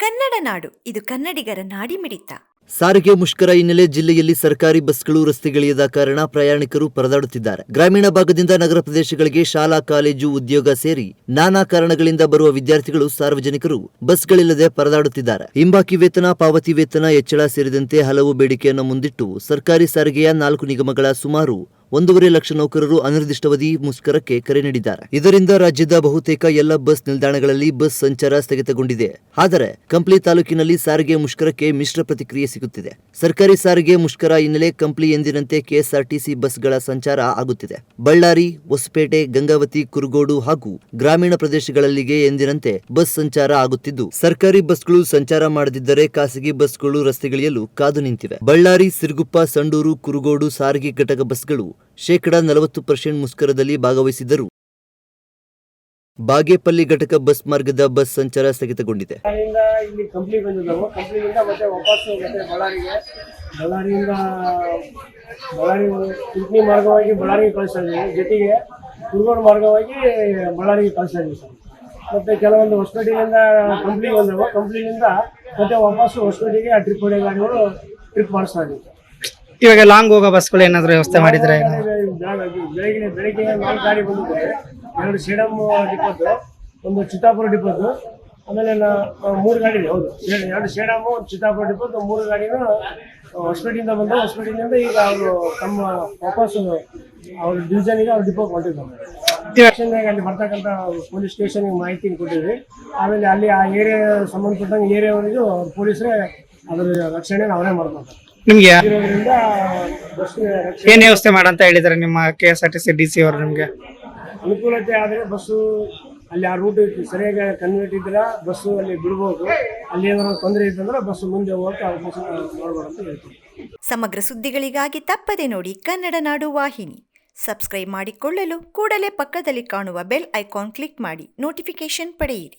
ಕನ್ನಡ ನಾಡು, ಇದು ಕನ್ನಡಿಗರ ನಾಡಿಮಿಡಿತ. ಸಾರಿಗೆ ಮುಷ್ಕರ ಹಿನ್ನೆಲೆ ಜಿಲ್ಲೆಯಲ್ಲಿ ಸರ್ಕಾರಿ ಬಸ್ಗಳು, ರಸ್ತೆಗಿಳಿಯದ ಕಾರಣ ಪ್ರಯಾಣಿಕರು ಪರದಾಡುತ್ತಿದ್ದಾರೆ. ಗ್ರಾಮೀಣ ಭಾಗದಿಂದ ನಗರ ಪ್ರದೇಶಗಳಿಗೆ ಶಾಲಾ, ಕಾಲೇಜು ಉದ್ಯೋಗ ಸೇರಿ ನಾನಾ ಕಾರಣಗಳಿಂದ ಬರುವ ವಿದ್ಯಾರ್ಥಿಗಳು ಸಾರ್ವಜನಿಕರು ಬಸ್ಗಳಿಲ್ಲದೆ ಪರದಾಡುತ್ತಿದ್ದಾರೆ. ಹಿಂಬಾಕಿ ವೇತನ, ಪಾವತಿ ವೇತನ, ಹೆಚ್ಚಳ ಸೇರಿದಂತೆ ಹಲವು ಬೇಡಿಕೆಯನ್ನು ಮುಂದಿಟ್ಟು ಸರ್ಕಾರಿ ಸಾರಿಗೆಯ ನಾಲ್ಕು ನಿಗಮಗಳ ಸುಮಾರು ಒಂದೂವರೆ ಲಕ್ಷ ನೌಕರರು ಅನಿರ್ದಿಷ್ಟಾವಧಿ ಮುಷ್ಕರಕ್ಕೆ ಕರೆ ನೀಡಿದ್ದಾರೆ. ಇದರಿಂದ ರಾಜ್ಯದ ಬಹುತೇಕ ಎಲ್ಲ ಬಸ್ ನಿಲ್ದಾಣಗಳಲ್ಲಿ ಬಸ್ ಸಂಚಾರ ಸ್ಥಗಿತಗೊಂಡಿದೆ. ಆದರೆ, ಕಂಪ್ಲಿ ತಾಲೂಕಿನಲ್ಲಿ ಸಾರಿಗೆ ಮುಷ್ಕರಕ್ಕೆ ಮಿಶ್ರ ಪ್ರತಿಕ್ರಿಯೆ ಸಿಗುತ್ತಿದೆ. ಸರ್ಕಾರಿ ಸಾರಿಗೆ ಮುಷ್ಕರ ಹಿನ್ನೆಲೆ ಕಂಪ್ಲಿ ಎಂದಿನಂತೆ ಕೆಎಸ್ಆರ್ಟಿಸಿ ಬಸ್ಗಳ ಸಂಚಾರ ಆಗುತ್ತಿದೆ. ಬಳ್ಳಾರಿ, ಹೊಸಪೇಟೆ, ಗಂಗಾವತಿ, ಕುರುಗೋಡು ಹಾಗೂ ಗ್ರಾಮೀಣ ಪ್ರದೇಶಗಳಲ್ಲಿಗೆ ಎಂದಿನಂತೆ ಬಸ್ ಸಂಚಾರ ಆಗುತ್ತಿದ್ದು, ಸರ್ಕಾರಿ ಬಸ್ಗಳು ಸಂಚಾರ ಮಾಡದಿದ್ದರೆ ಖಾಸಗಿ ಬಸ್ಗಳು ರಸ್ತೆಗಿಳಿಯಲು ಕಾದು ನಿಂತಿವೆ. ಬಳ್ಳಾರಿ, ಸಿರುಗುಪ್ಪ, ಸಂಡೂರು, ಕುರುಗೋಡು ಸಾರಿಗೆ ಘಟಕ ಬಸ್ಗಳು ಶೇಕಡಾ ನಲವತ್ತು ಪರ್ಸೆಂಟ್ ಮುಷ್ಕರದಲ್ಲಿ ಭಾಗವಹಿಸಿದ್ದರು. ಬಾಗೇಪಲ್ಲಿ ಘಟಕ ಬಸ್ ಮಾರ್ಗದ ಬಸ್ ಸಂಚಾರ ಸ್ಥಗಿತಗೊಂಡಿದೆ. ಇಲ್ಲಿ ಕಂಪ್ಲಿ ಬಂದಿದ್ದವು. ಕಂಪ್ಲಿಯಿಂದ ಮತ್ತೆ ವಾಪಸ್ಸು ಮತ್ತೆ ಬಳ್ಳಾರಿಗೆ. ಬಳ್ಳಾರಿಯಿಂದ ಬಳ್ಳಾರಿ ಕುಂಟ್ನಿ ಮಾರ್ಗವಾಗಿ ಬಳ್ಳಾರಿಗೆ ಕಳಿಸ್ತಾ ಇದ್ದೀವಿ ಜೊತೆಗೆ ಕುರುಗೋಡು ಮಾರ್ಗವಾಗಿ ಬಳ್ಳಾರಿಗೆ ಕಳಿಸ್ತಾ ಇದ್ದೀವಿ ಸರ್. ಮತ್ತೆ ಕೆಲವೊಂದು ಹೊಸಪೇಟೆಯಿಂದ ಕಂಪ್ಲಿ ಬಂದವು. ಕಂಪ್ಲಿಯಿಂದ ಮತ್ತೆ ವಾಪಸ್ ಹೊಸಪೇಟೆಗೆ ಟ್ರಿಪ್ ಹೊಡೆ ಗಾಡಿಗಳು ಟ್ರಿಪ್ ಮಾಡಿಸ್ತಾ ಇದ್ದೀವಿ ಇವಾಗ ಲಾಂಗ್ ಹೋಗೋ ಬಸ್ಗಳು ಏನಾದ್ರು ವ್ಯವಸ್ಥೆ ಮಾಡಿದ್ರೆ? ಬೆಳಗ್ಗೆ ಬೆಳಗ್ಗೆ ಗಾಡಿ ಬಂದಿದೆ ಎರಡು ಒಂದು ಚಿತ್ತಾಪುರ ಡಿಪೋದು, ಆಮೇಲೆ ಮೂರು ಗಾಡಿ ಇದೆ, ಹೌದು. ಎರಡು ಸೇಡಮು ಒಂದು ಚಿತ್ತಾಪುರ ಡಿಪೋದು ಮೂರು ಗಾಡಿನೂ ಹೊಸಪೇಟೆಯಿಂದ ಬಂದು ಹೊಸಪೇಟೆಯಿಂದ ಈಗ ಅವರು ತಮ್ಮ ವಾಪಸ್ ಅವ್ರ ಡಿವಿಷನ್ಗೆ ಅವ್ರ ಡಿಪೋಗೆ ಸ್ಟೇಷನ್ದಾಗ ಅಲ್ಲಿ ಬರ್ತಕ್ಕಂಥ ಪೊಲೀಸ್ ಸ್ಟೇಷನ್ಗೆ ಮಾಹಿತಿ ಕೊಟ್ಟಿದ್ವಿ. ಆಮೇಲೆ ಅಲ್ಲಿ ಆ ಏರಿಯಾ ಸಂಬಂಧಪಟ್ಟಂಗೆ ಏರಿಯಾವರೆಗೂ ಪೊಲೀಸರೇ ಅದರ ರಕ್ಷಣೆ ಅವರೇ ಮಾಡ್ತಾರೆ ನಿಮ್ಗೆ? ಏನ್ ವ್ಯವಸ್ಥೆ ಮಾಡಂತ ಹೇಳಿದಾರೆ ನಿಮ್ಮ K S R T C D C ಅವರು ನಿಮ್ಗೆ? ಅನುಕೂಲತೆ ಆದ್ರೆ ಬಸ್ಸು ಅಲ್ಲಿ ಆ ರೂಟ್ ಸರಿಯಾಗಿ ಕನ್ವರ್ಟ್ ಇದ್ರೆ ಬಸ್ಸು ಅಲ್ಲಿ ಬಿಡ್ಬೋದು. ಅಲ್ಲಿ ಏನಾದ್ರು ತೊಂದರೆ ಇತ್ತಂದ್ರೆ ಬಸ್ ಮುಂದೆ ಹೋಗಕ್ಕೆ ಅವಕಾಶ ಮಾಡ್ಬೋದು ಅಂತ ಹೇಳ್ತೀನಿ ಸಮಗ್ರ ಸುದ್ದಿಗಳಿಗಾಗಿ ತಪ್ಪದೆ ನೋಡಿ ಕನ್ನಡ ನಾಡು ವಾಹಿನಿ. ಸಬ್ಸ್ಕ್ರೈಬ್ ಮಾಡಿಕೊಳ್ಳಲು ಕೂಡಲೇ ಪಕ್ಕದಲ್ಲಿ ಕಾಣುವ ಬೆಲ್ ಐಕಾನ್ ಕ್ಲಿಕ್ ಮಾಡಿ ನೋಟಿಫಿಕೇಶನ್ ಪಡೆಯಿರಿ.